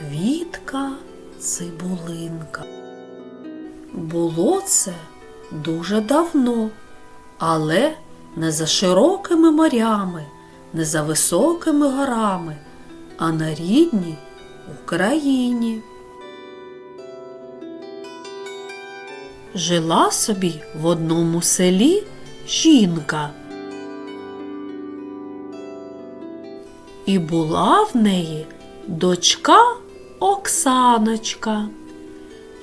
Квітка цибулинка. Було це дуже давно, але не за широкими морями, не за високими горами, а на рідній Україні. Жила собі в одному селі жінка. І була в неї дочка Оксаночка.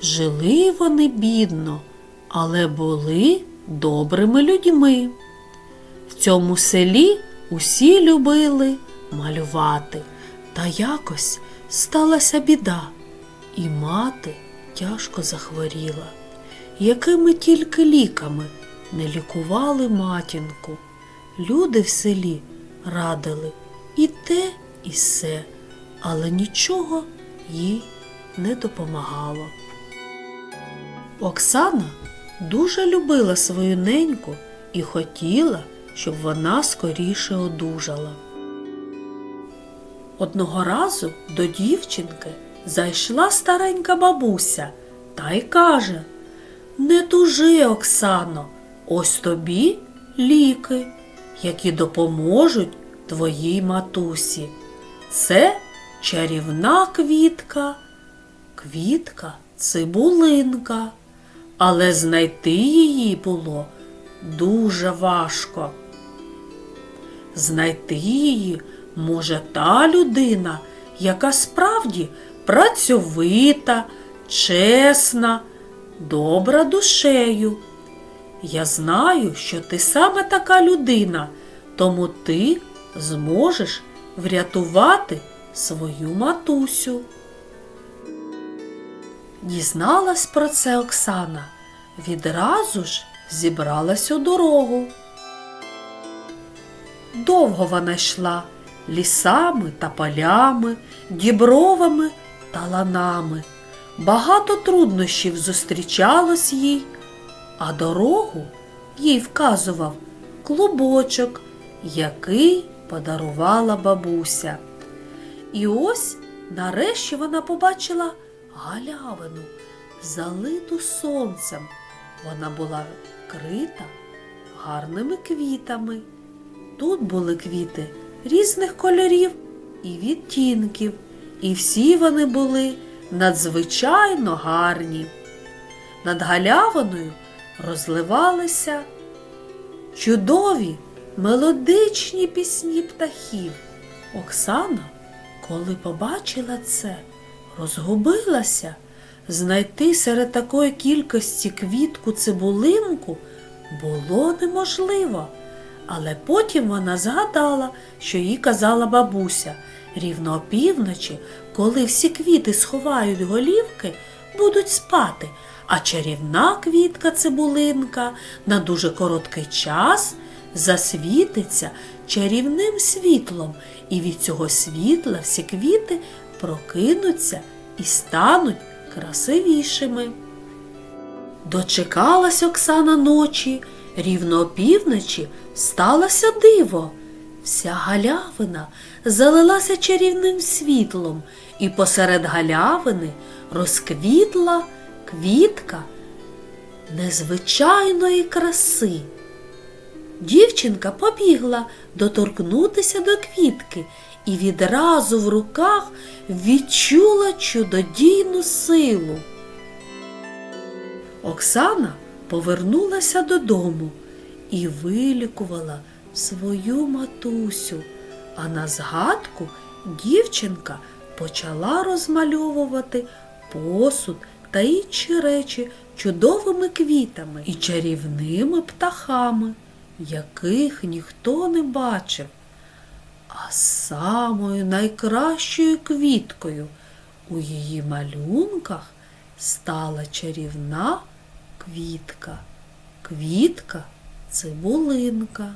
Жили вони бідно, але були добрими людьми. В цьому селі усі любили малювати. Та якось сталася біда, і мати тяжко захворіла. Якими тільки ліками не лікували матінку. Люди в селі радили і те, і се, але нічого їй не допомагало. Оксана дуже любила свою неньку і хотіла, щоб вона скоріше одужала. Одного разу до дівчинки зайшла старенька бабуся та й каже Не тужи, Оксано, ось тобі ліки, які допоможуть твоїй матусі. Це чарівна квітка, квітка цибулинка, але знайти її було дуже важко. Знайти її може та людина, яка справді працьовита, чесна, добра душею. Я знаю, що ти саме така людина, тому ти зможеш врятувати свою матусю. Дізналась про це Оксана, відразу ж зібралась у дорогу. Довго вона йшла лісами та полями, дібровами та ланами. Багато труднощів зустрічалось їй, а дорогу їй вказував клубочок, який подарувала бабуся. І ось нарешті вона побачила галявину, залиту сонцем. Вона була вкрита гарними квітами. Тут були квіти різних кольорів і відтінків, і всі вони були надзвичайно гарні. Над галявиною розливалися чудові мелодичні пісні птахів. Оксана, коли побачила це, розгубилася. Знайти серед такої кількості квітку цибулинку було неможливо. Але потім вона згадала, що їй казала бабуся. Рівно опівночі, коли всі квіти сховають голівки, будуть спати, а чарівна квітка цибулинка на дуже короткий час засвітиться чарівним світлом, і від цього світла всі квіти прокинуться і стануть красивішими. Дочекалась Оксана ночі, рівно опівночі сталося диво. Вся галявина залилася чарівним світлом, і посеред галявини розквітла квітка незвичайної краси. Дівчинка побігла доторкнутися до квітки і відразу в руках відчула чудодійну силу. Оксана повернулася додому і вилікувала свою матусю, а на згадку дівчинка почала розмальовувати посуд та інші речі чудовими квітами і чарівними птахами, яких ніхто не бачив. А самою найкращою квіткою у її малюнках стала чарівна квітка. Квітка цибулинка.